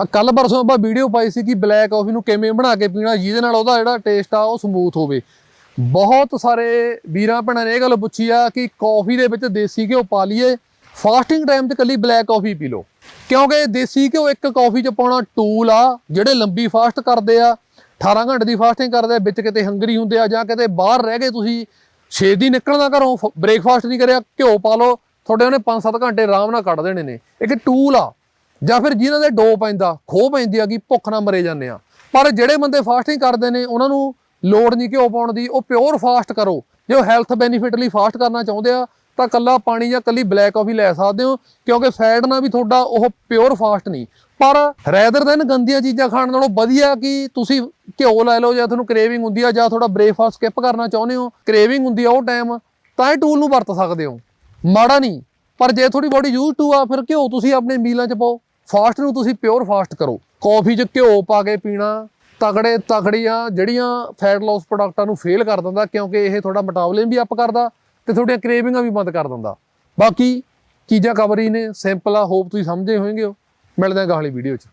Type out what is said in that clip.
ਆ ਕੱਲ ਪਰਸੋਂ ਆਪਾਂ ਵੀਡੀਓ ਪਾਈ ਸੀ ਕਿ ਬਲੈਕ ਕਾਫੀ ਨੂੰ ਕਿਵੇਂ ਬਣਾ ਕੇ ਪੀਣਾ, ਜਿਹਦੇ ਨਾਲ ਉਹਦਾ ਜਿਹੜਾ ਟੇਸਟ ਆ ਉਹ ਸਮੂਥ ਹੋਵੇ। ਬਹੁਤ ਸਾਰੇ ਵੀਰਾਂ ਭੈਣਾਂ ਨੇ ਇਹ ਗੱਲ ਪੁੱਛੀ ਆ ਕਿ ਕਾਫੀ ਦੇ ਵਿੱਚ ਦੇਸੀ ਘਿਓ ਪਾ ਲਈਏ ਫਾਸਟਿੰਗ ਟਾਈਮ ਤੇ ਕੱਲੀ ਬਲੈਕ ਕਾਫੀ ਪੀ ਲਓ। ਕਿਉਂਕਿ ਦੇਸੀ ਘਿਓ ਇੱਕ ਕਾਫੀ ਚ ਪਾਉਣਾ ਟੂਲ ਆ, ਜਿਹੜੇ ਲੰਬੀ ਫਾਸਟ ਕਰਦੇ ਆ 18 ਘੰਟੇ ਦੀ ਫਾਸਟਿੰਗ ਕਰਦੇ ਆ, ਵਿੱਚ ਕਿਤੇ ਹੰਗਰੀ ਹੁੰਦੇ ਆ ਜਾਂ ਕਿਤੇ ਬਾਹਰ ਰਹਿ ਗਏ ਤੁਸੀਂ, ਛੇ ਦੀ ਨਿਕਲਣਾ ਘਰੋਂ ਬ੍ਰੇਕਫਾਸਟ ਨਹੀਂ ਕਰਿਆ, ਘਿਓ ਪਾ ਲਓ, ਤੁਹਾਡੇ ਉਹਨੇ 5-7 ਘੰਟੇ ਆਰਾਮ ਨਾਲ ਕੱਢ ਦੇਣੇ ਨੇ। ਇੱਕ ਟੂਲ ਆ। ਜਾਂ ਫਿਰ ਜਿਨ੍ਹਾਂ ਦੇ ਡੋ ਪੈਂਦਾ ਖੋ ਪੈਂਦੀ ਆ ਕਿ ਭੁੱਖ ਨਾਲ ਮਰੇ ਜਾਂਦੇ ਆ। ਪਰ ਜਿਹੜੇ ਬੰਦੇ ਫਾਸਟਿੰਗ ਕਰਦੇ ਨੇ, ਉਹਨਾਂ ਨੂੰ ਲੋੜ ਨਹੀਂ ਘਿਓ ਪਾਉਣ ਦੀ, ਉਹ ਪਿਓਰ ਫਾਸਟ ਕਰੋ। ਜੇ ਉਹ ਹੈਲਥ ਬੈਨੀਫਿਟ ਲਈ ਫਾਸਟ ਕਰਨਾ ਚਾਹੁੰਦੇ ਆ, ਤਾਂ ਕੱਲਾ ਪਾਣੀ ਜਾਂ ਕੱਲੀ ਬਲੈਕ ਕਾਫੀ ਲੈ ਸਕਦੇ ਹੋ, ਕਿਉਂਕਿ ਫੈਟ ਨਾਲ ਵੀ ਤੁਹਾਡਾ ਉਹ ਪਿਓਰ ਫਾਸਟ ਨਹੀਂ। ਪਰ ਰੈਦਰ ਦੈਨ ਗੰਦੀਆਂ ਚੀਜ਼ਾਂ ਖਾਣ ਨਾਲੋਂ ਵਧੀਆ ਕਿ ਤੁਸੀਂ ਘਿਓ ਲੈ ਲਓ ਜਾਂ ਤੁਹਾਨੂੰ ਕ੍ਰੇਵਿੰਗ ਹੁੰਦੀ ਆ, ਜਾਂ ਤੁਹਾਡਾ ਬ੍ਰੇਕਫਾਸਟ ਸਕਿਪ ਕਰਨਾ ਚਾਹੁੰਦੇ ਹੋ ਕ੍ਰੇਵਿੰਗ ਹੁੰਦੀ ਆ ਉਹ ਟਾਈਮ ਤਾਂ ਇਹ ਟੂਲ ਨੂੰ ਵਰਤ ਸਕਦੇ ਹੋ। ਮਾੜਾ ਨਹੀਂ, ਪਰ ਜੇ ਤੁਹਾਡੀ ਬੋਡੀ ਯੂਜ਼ ਟੂ ਆ, ਫਿਰ ਘਿਓ ਤੁਸੀਂ ਆਪਣੇ ਮੀਲਾਂ 'ਚ ਪਾਓ। ਫਾਸਟ ਨੂੰ ਤੁਸੀਂ ਪਿਓਰ ਫਾਸਟ ਕਰੋ। ਕਾਫੀ 'ਚ ਘਿਓ ਪਾ ਕੇ ਪੀਣਾ, ਤਗੜੇ ਤਗੜੀਆਂ ਜਿਹੜੀਆਂ ਫੈਟ ਲਾਸ ਪ੍ਰੋਡਕਟਾਂ ਨੂੰ ਫੇਲ ਕਰ ਦਿੰਦਾ, ਕਿਉਂਕਿ ਇਹ ਤੁਹਾਡਾ ਮੈਟਾਬੋਲਿਜ਼ਮ ਵੀ ਅਪ ਕਰਦਾ ਤੇ ਤੁਹਾਡੀਆਂ ਕ੍ਰੇਵਿੰਗਾਂ ਵੀ ਬੰਦ ਕਰ ਦਿੰਦਾ। ਬਾਕੀ ਚੀਜ਼ਾਂ ਕਵਰ ਹੀ ਨੇ ਸਿੰਪਲ ਆ ਹੋਪ ਤੁਸੀਂ ਸਮਝੇ ਹੋਵੋਗੇ ਮਿਲਦੇ ਹਾਂ ਅਗਲੀ ਵੀਡੀਓ 'ਚ।